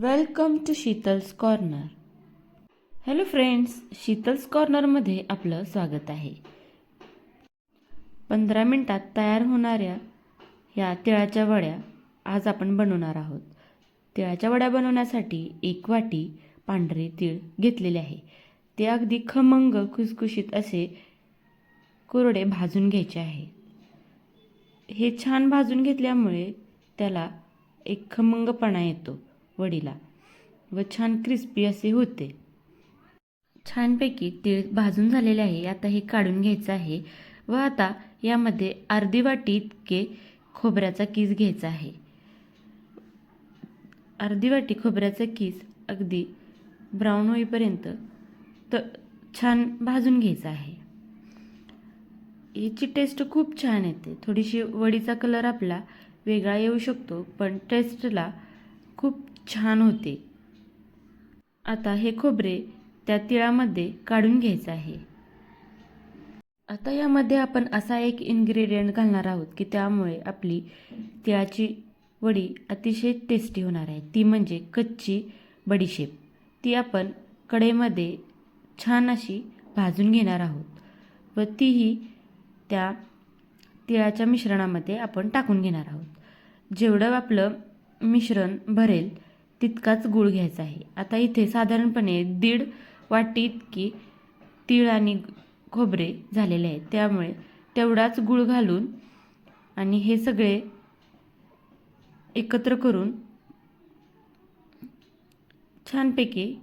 Welcome to Sheetal's corner hello friends Sheetal's कॉर्नरमध्ये आपलं स्वागत आहे. पंधरा मिनटात तयार होणाऱ्या या तिळाच्या वड्या आज आपण बनवणार आहोत. तिळाच्या वड्या बनवण्यासाठी एक वाटी पांढरे तीळ घेतलेले आहे. ते अगदी खमंग खुसखुशीत असे कोरडे भाजून घ्यायचे आहे. हे छान भाजून घेतल्यामुळे त्याला एक खमंगपणा येतो. वडीला व छान क्रिस्पी असे होते. छानपैकी तीळ भाजून झालेले आहे. आता हे काढून घ्यायचं आहे व आता यामध्ये अर्धी वाटी इतके खोबऱ्याचा किस घ्यायचा आहे. अर्धी वाटी खोबऱ्याचा किस अगदी ब्राऊन होईपर्यंत तर छान भाजून घ्यायचा आहे. याची टेस्ट खूप छान येते. थोडीशी वडीचा कलर आपला वेगळा येऊ शकतो पण टेस्टला खूप छान होते. आता हे खोबरे त्या तिळामध्ये काढून घ्यायचं आहे. आता यामध्ये आपण असा एक इन्ग्रेडियंट घालणार आहोत की त्यामुळे आपली तिळाची वडी अतिशय टेस्टी होणार आहे. ती म्हणजे कच्ची बडीशेप. ती आपण कढईमध्ये छान अशी भाजून घेणार आहोत व तीही त्या तिळाच्या मिश्रणामध्ये आपण टाकून घेणार आहोत. जेवढं आपलं मिश्रण भरेल तितकाच गूळ घ्यायचा आहे. आता इथे साधारणपणे दीड वाटी इतकी तीळ आणि खोबरे झालेले आहेत. त्यामुळे तेवढाच गूळ घालून आणि हे सगळे एकत्र करून छानपैकी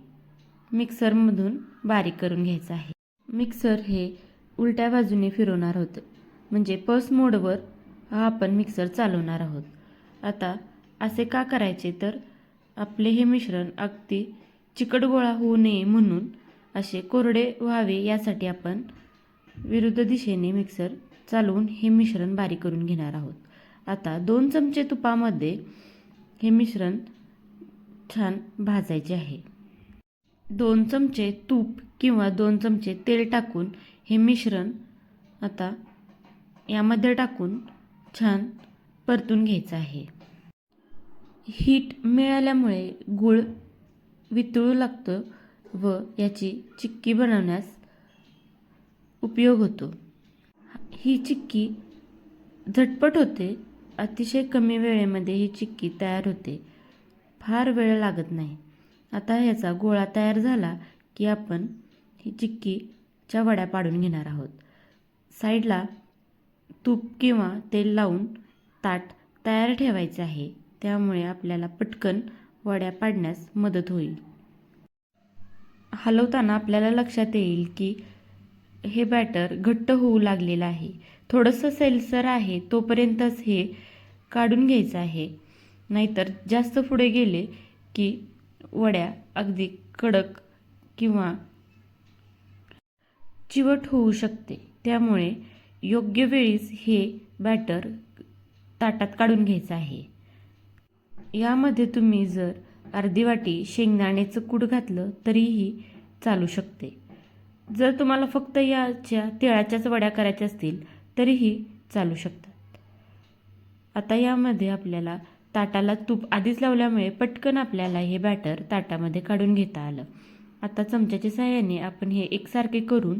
मिक्सरमधून बारीक करून घ्यायचं आहे. मिक्सर हे उलट्या बाजूने फिरवणार होतं. म्हणजे पस मोडवर हा आपण मिक्सर चालवणार आहोत. आता असे का करायचे तर आपले हे मिश्रण अगदी चिकट गोळा होऊ नये म्हणून असे कोरडे व्हावे यासाठी आपण विरुद्ध दिशेने मिक्सर चालवून हे मिश्रण बारीक करून घेणार आहोत. आता दोन चमचे तुपामध्ये हे मिश्रण छान भाजायचे आहे. दोन चमचे तूप किंवा दोन चमचे तेल टाकून हे मिश्रण आता यामध्ये टाकून छान परतून घ्यायचं आहे. हीट मिळाल्यामुळे गूळ वितळू लागतं व याची चिक्की बनवण्यास उपयोग होतो. ही चिक्की झटपट होते. अतिशय कमी वेळेमध्ये ही चिक्की तयार होते. फार वेळ लागत नाही. आता ह्याचा गोळा तयार झाला की आपण ही चिक्कीच्या वड्या पाडून घेणार आहोत. साईडला तूप किंवा तेल लावून ताट तयार ठेवायचे आहे. त्यामुळे आपल्याला पटकन वड्या पाडण्यास मदत होईल. हलवताना आपल्याला लक्षात येईल की हे बॅटर घट्ट होऊ लागलेलं आहे. थोडंसं सेलसर आहे तोपर्यंतच हे काढून घ्यायचं आहे. नाहीतर जास्त पुढे गेले की वड्या अगदी कडक किंवा चिवट होऊ शकते. त्यामुळे योग्य वेळीच हे बॅटर ताटात काढून घ्यायचं आहे. यामध्ये तुम्ही जर अर्धी वाटी शेंगदाण्याचं कूट घातलं तरीही चालू शकते. जर तुम्हाला फक्त याच्या तिळाच्याच वड्या करायच्या असतील तरीही चालू शकतात. आता यामध्ये आपल्याला ताटाला तूप आधीच लावल्यामुळे पटकन आपल्याला हे बॅटर ताटामध्ये काढून घेता आलं. आता चमच्याच्या सहाय्याने आपण हे एकसारखे करून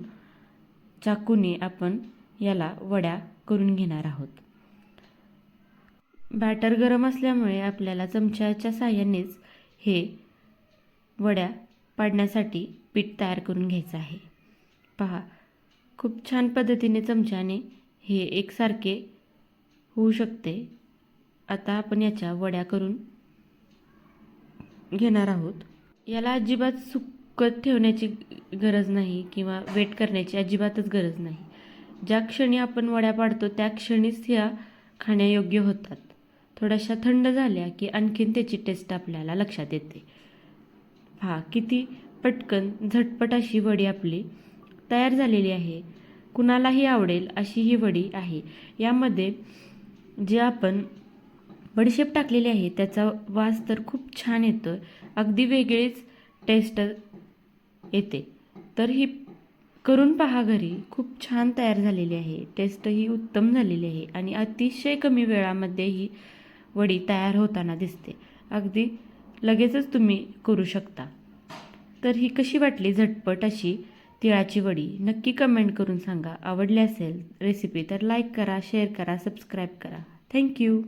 चाकूने आपण याला वड्या करून घेणार आहोत. बॅटर गरम असल्यामुळे आपल्याला चमच्याच्या साह्यानेच हे वड्या पाडण्यासाठी पीठ तयार करून घ्यायचं आहे. पहा खूप छान पद्धतीने चमच्याने हे एकसारखे होऊ शकते. आता आपण याच्या वड्या करून घेणार आहोत. याला अजिबात सुकत ठेवण्याची गरज नाही किंवा वेट करण्याची अजिबातच गरज नाही. ज्या क्षणी आपण वड्या पाडतो त्या क्षणीच ह्या खाण्यायोग्य होतात. थोड्याशा थंड झाल्या की आणखीन त्याची टेस्ट आपल्याला लक्षात येते. हा किती पटकन झटपट अशी वडी आपली तयार झालेली आहे. कुणालाही आवडेल अशी ही वडी आहे. यामध्ये जे आपण बडीशेप टाकलेली आहे त्याचा वास तर खूप छान येतो अगदी वेगळीच टेस्ट येते. तर ही करून पहा घरी. खूप छान तयार झालेली आहे. टेस्ट ही उत्तम झालेली आहे. आणि अतिशय कमी वेळामध्ये ही वडी तयार होताना दिसते. अगदी लगेचच तुम्ही करू शकता. तर ही कशी वाटली झटपट अशी तिळाची वडी? नक्की कमेंट करून सांगा. आवडली असेल रेसिपी तर लाईक करा शेअर करा सबस्क्राईब करा. थँक्यू